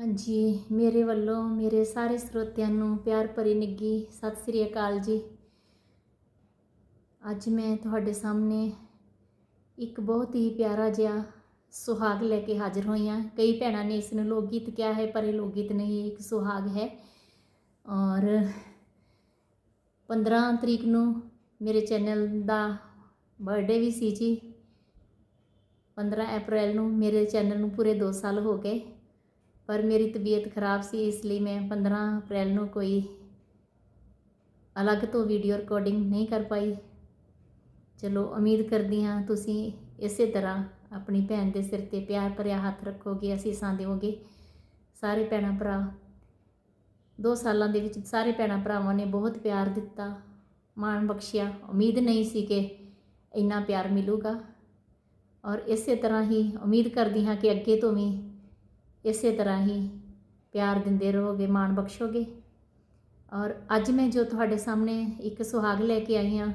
ਹਾਂਜੀ, ਮੇਰੇ ਵੱਲੋਂ ਮੇਰੇ ਸਾਰੇ ਸਰੋਤਿਆਂ ਨੂੰ ਪਿਆਰ ਭਰੀ ਨਿੱਗੀ ਸਤਿ ਸ੍ਰੀ ਅਕਾਲ ਜੀ। ਅੱਜ ਮੈਂ ਤੁਹਾਡੇ ਸਾਹਮਣੇ ਇੱਕ ਬਹੁਤ ਹੀ ਪਿਆਰਾ ਜਿਹਾ ਸੁਹਾਗ ਲੈ ਕੇ ਹਾਜ਼ਰ ਹੋਈ ਹਾਂ। ਕਈ ਭੈਣਾਂ ਨੇ ਇਸ ਨੂੰ ਲੋਕ ਗੀਤ ਕਿਹਾ ਹੈ, ਪਰ ਇਹ ਲੋਕ ਗੀਤ ਨਹੀਂ ਇੱਕ ਸੁਹਾਗ ਹੈ। ਔਰ 15 ਤਰੀਕ ਨੂੰ ਮੇਰੇ ਚੈਨਲ ਦਾ ਬਰਥਡੇ ਵੀ ਸੀ ਜੀ। 15 ਅਪ੍ਰੈਲ ਨੂੰ ਮੇਰੇ ਚੈਨਲ ਨੂੰ ਪੂਰੇ 2 ਸਾਲ ਹੋ ਗਏ। ਪਰ ਮੇਰੀ ਤਬੀਅਤ ਖਰਾਬ ਸੀ, ਇਸ ਲਈ ਮੈਂ 15 ਅਪ੍ਰੈਲ ਨੂੰ ਕੋਈ ਅਲੱਗ ਤੋਂ ਵੀਡੀਓ ਰਿਕਾਰਡਿੰਗ ਨਹੀਂ ਕਰ ਪਾਈ। ਚਲੋ, ਉਮੀਦ ਕਰਦੀ ਹਾਂ ਤੁਸੀਂ ਇਸੇ ਤਰ੍ਹਾਂ ਆਪਣੀ ਭੈਣ ਦੇ ਸਿਰ ਤੇ ਪਿਆਰ ਭਰਿਆ ਹੱਥ ਰੱਖੋਗੇ ਅਸੀਸਾਂ ਦੇਵੋਗੇ। ਸਾਰੇ ਭੈਣਾਂ ਭਰਾ, ਦੋ ਸਾਲਾਂ ਦੇ ਵਿੱਚ ਸਾਰੇ ਭੈਣਾਂ ਭਰਾਵਾਂ ਨੇ ਬਹੁਤ ਪਿਆਰ ਦਿੱਤਾ, ਮਾਣ ਬਖਸ਼ਿਆ। ਉਮੀਦ ਨਹੀਂ ਸੀ ਕਿ ਇੰਨਾ ਪਿਆਰ ਮਿਲੂਗਾ। ਔਰ ਇਸੇ ਤਰ੍ਹਾਂ ਹੀ ਉਮੀਦ ਕਰਦੀ ਹਾਂ ਕਿ ਅੱਗੇ ਤੋਂ ਵੀ ਇਸੇ ਤਰ੍ਹਾਂ ਹੀ ਪਿਆਰ ਦਿੰਦੇ ਰਹੋਗੇ, ਮਾਣ ਬਖਸ਼ੋਗੇ। ਔਰ ਅੱਜ ਮੈਂ ਜੋ ਤੁਹਾਡੇ ਸਾਹਮਣੇ ਇੱਕ ਸੁਹਾਗ ਲੈ ਕੇ ਆਈ ਹਾਂ,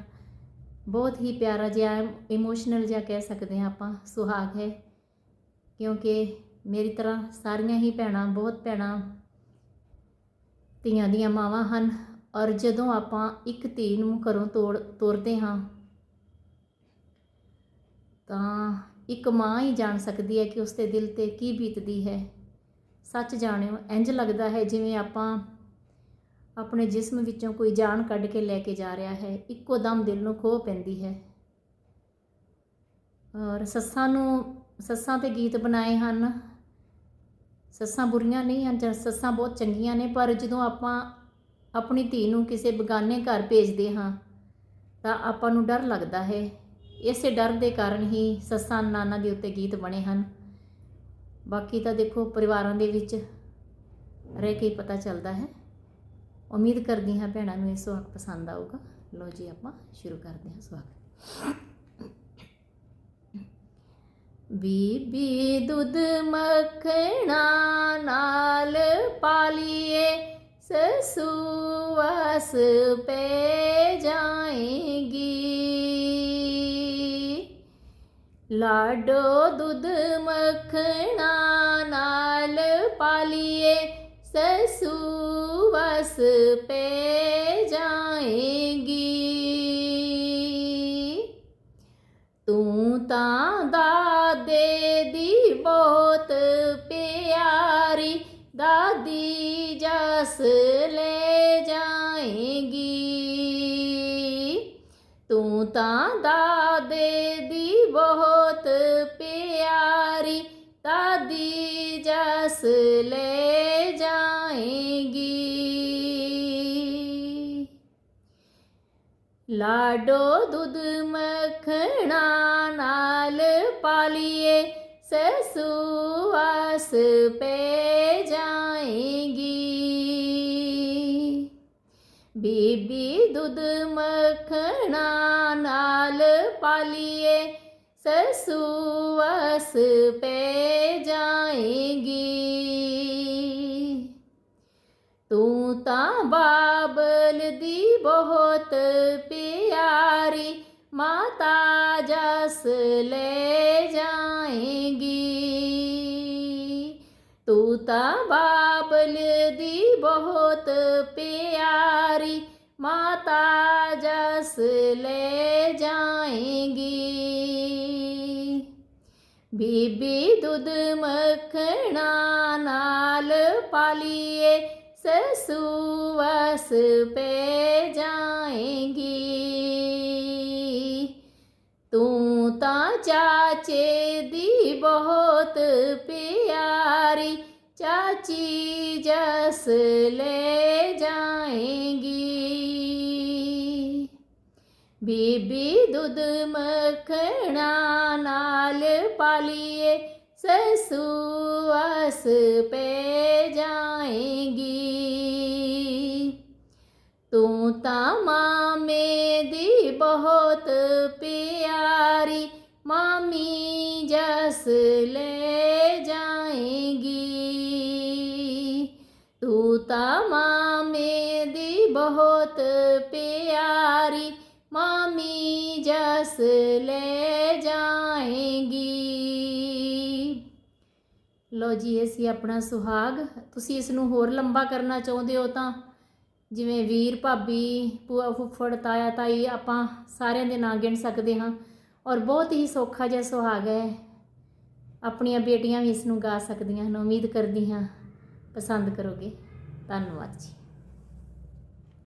ਬਹੁਤ ਹੀ ਪਿਆਰਾ ਜਿਹਾ ਇਮੋਸ਼ਨਲ ਜਿਹਾ ਕਹਿ ਸਕਦੇ ਹਾਂ ਆਪਾਂ, ਸੁਹਾਗ ਹੈ। ਕਿਉਂਕਿ ਮੇਰੀ ਤਰ੍ਹਾਂ ਸਾਰੀਆਂ ਹੀ ਭੈਣਾਂ, ਬਹੁਤ ਭੈਣਾਂ ਧੀਆਂ ਦੀਆਂ ਮਾਵਾਂ ਹਨ। ਔਰ ਜਦੋਂ ਆਪਾਂ ਇੱਕ ਧੀ ਨੂੰ ਘਰੋਂ ਤੋੜ, ਤੋਰਦੇ ਹਾਂ, ਤਾਂ ਇੱਕ ਮਾਂ ਹੀ ਜਾਣ ਸਕਦੀ ਹੈ ਕਿ ਉਸਦੇ ਦਿਲ ਤੇ ਕੀ ਬੀਤਦੀ ਹੈ। ਸੱਚ ਜਾਣਿਓ ਇੰਜ ਲੱਗਦਾ ਹੈ ਜਿਵੇਂ ਆਪਾਂ ਆਪਣੇ ਜਿਸਮ ਵਿੱਚੋਂ ਕੋਈ ਜਾਨ ਕੱਢ ਕੇ ਲੈ ਕੇ ਜਾ ਰਿਹਾ ਹੈ, ਇੱਕੋ ਦਮ ਦਿਲ ਨੂੰ ਖੋਹ ਪੈਂਦੀ ਹੈ। ਔਰ ਸੱਸਾਂ ਨੂੰ, ਸੱਸਾਂ ਤੇ ਗੀਤ ਬਣਾਏ ਹਨ। ਸੱਸਾਂ ਬੁਰੀਆਂ ਨਹੀਂ ਹਨ ਸੱਸਾਂ ਬਹੁਤ ਚੰਗੀਆਂ ਨੇ, ਪਰ ਜਦੋਂ ਆਪਾਂ ਆਪਣੀ ਧੀ ਨੂੰ ਕਿਸੇ ਬਗਾਨੇ ਘਰ ਭੇਜਦੇ ਹਾਂ, ਤਾਂ ਆਪਾਂ ਨੂੰ ਡਰ ਲੱਗਦਾ ਹੈ। ਇਸੇ ਡਰ ਦੇ ਕਾਰਨ ਹੀ ਸੱਸਾਂ ਨਾਨਾ ਦੇ ਉੱਤੇ ਗੀਤ ਬਣੇ ਹਨ। ਬਾਕੀ ਤਾਂ ਦੇਖੋ ਪਰਿਵਾਰਾਂ ਦੇ ਵਿੱਚ ਰਹਿ ਕੇ ਪਤਾ ਚੱਲਦਾ ਹੈ। ਉਮੀਦ ਕਰਦੀ ਹਾਂ ਭੈਣਾਂ ਨੂੰ ਇਹ ਸੁਹਾਗ ਪਸੰਦ ਆਊਗਾ। ਲੋ ਜੀ ਆਪਾਂ ਸ਼ੁਰੂ ਕਰਦੇ ਹਾਂ ਸੁਹਾਗ ਬੀਬੀ ਦੁੱਧ ਮੱਖਣਾ ਨਾਲ ਪਾਲੀਏ ਸਸੂਸ ਪੇ ਜਾਏ। ਲਾਡੋ ਦੁੱਧ ਮੱਖਣਾ ਨਾਲ ਪਾਲੀਏ ਸਸੂ ਵਸ ਪੇ ਜਾਏਗੀ। ਤੂੰ ਤਾਂ ਦਾਦੇ ਦੀ ਬਹੁਤ ਪਿਆਰੀ, ਦਾਦੀ ਜਸ ਲੈ ਜਾਏਗੀ। ਤੂੰ ਤਾਂ ਦਾਦੇ ਪਿਆਰੀ ਦਾਦੀ ਜਸ ਲੈ ਜਾਏਗੀ ਲਾਡੋ ਦੁੱਧ ਮੱਖਣਾ ਨਾਲ ਪਾਲੀਏ ਸਸੂ ਵਸ ਪੇ ਜਾਏਗੀ ਬੀਬੀ ਦੁੱਧ ਮੱਖਣਾ ਨਾਲ ਪਾਲੀਏ ਸਸੂ ਵਸ ਪੇ ਜਾਏਗੀ ਤੂੰ ਤਾਂ ਬਾਬਲ ਦੀ ਬਹੁਤ ਪਿਆਰੀ ਮਾਤਾ ਜਸ ਲੈ ਜਾਏਗੀ ਤੂੰ ਤਾਂ ਬਾਬਲ ਦੀ ਬਹੁਤ ਪਿਆਰੀ ਮਾਤਾ ਜਸ ਲੈ ਜਾਏਗੀ ਬੀਬੀ ਦੁੱਧ ਮੱਖਣਾ ਨਾਲ ਪਾਲੀਏ ਸਸੂ ਵਸ ਪੇ ਜਾਏਗੀ। ਤੂੰ ਤਾਂ ਚਾਚੇ ਦੀ ਬਹੁਤ ਪਿਆਰੀ ਚਾਚੀ ਜਸ ਲੈ ਬੀਬੀ ਦੁੱਧ ਮੱਖਣਾ ਨਾਲ ਪਾਲੀਏ ਸਸੂ ਵਸ ਪੇ ਜਾਏਗੀ। ਤੂੰ ਤਾਂ ਮਾਮੇ ਦੀ ਬਹੁਤ ਪਿਆਰੀ, ਮਾਮੀ ਜਸ ਲੈ ਜਾਏਗੀ। ਤੂੰ ਤਾਂ ਮਾਮੇ ਦੀ ਬਹੁਤ ਪਿਆਰੀ ਮਾਮੀ ਜਸ ਲੈ ਜਾਏਗੀ। ਲੋ ਜੀ, ਇਹ ਸੀ ਆਪਣਾ ਸੁਹਾਗ। ਤੁਸੀਂ ਇਸ ਨੂੰ ਹੋਰ ਲੰਬਾ ਕਰਨਾ ਚਾਹੁੰਦੇ ਹੋ ਤਾਂ ਜਿਵੇਂ ਵੀਰ, ਭਾਬੀ, ਭੂਆ, ਫੁੱਫੜ, ਤਾਇਆ, ਤਾਈ ਆਪਾਂ ਸਾਰਿਆਂ ਦੇ ਨਾਂ ਗਿਣ ਸਕਦੇ ਹਾਂ। ਔਰ ਬਹੁਤ ਹੀ ਸੌਖਾ ਜਿਹਾ ਸੁਹਾਗ ਹੈ। ਆਪਣੀਆਂ ਬੇਟੀਆਂ ਵੀ ਇਸ ਨੂੰ ਗਾ ਸਕਦੀਆਂ ਹਨ। ਉਮੀਦ ਕਰਦੀ ਹਾਂ ਪਸੰਦ ਕਰੋਗੇ। ਧੰਨਵਾਦ ਜੀ।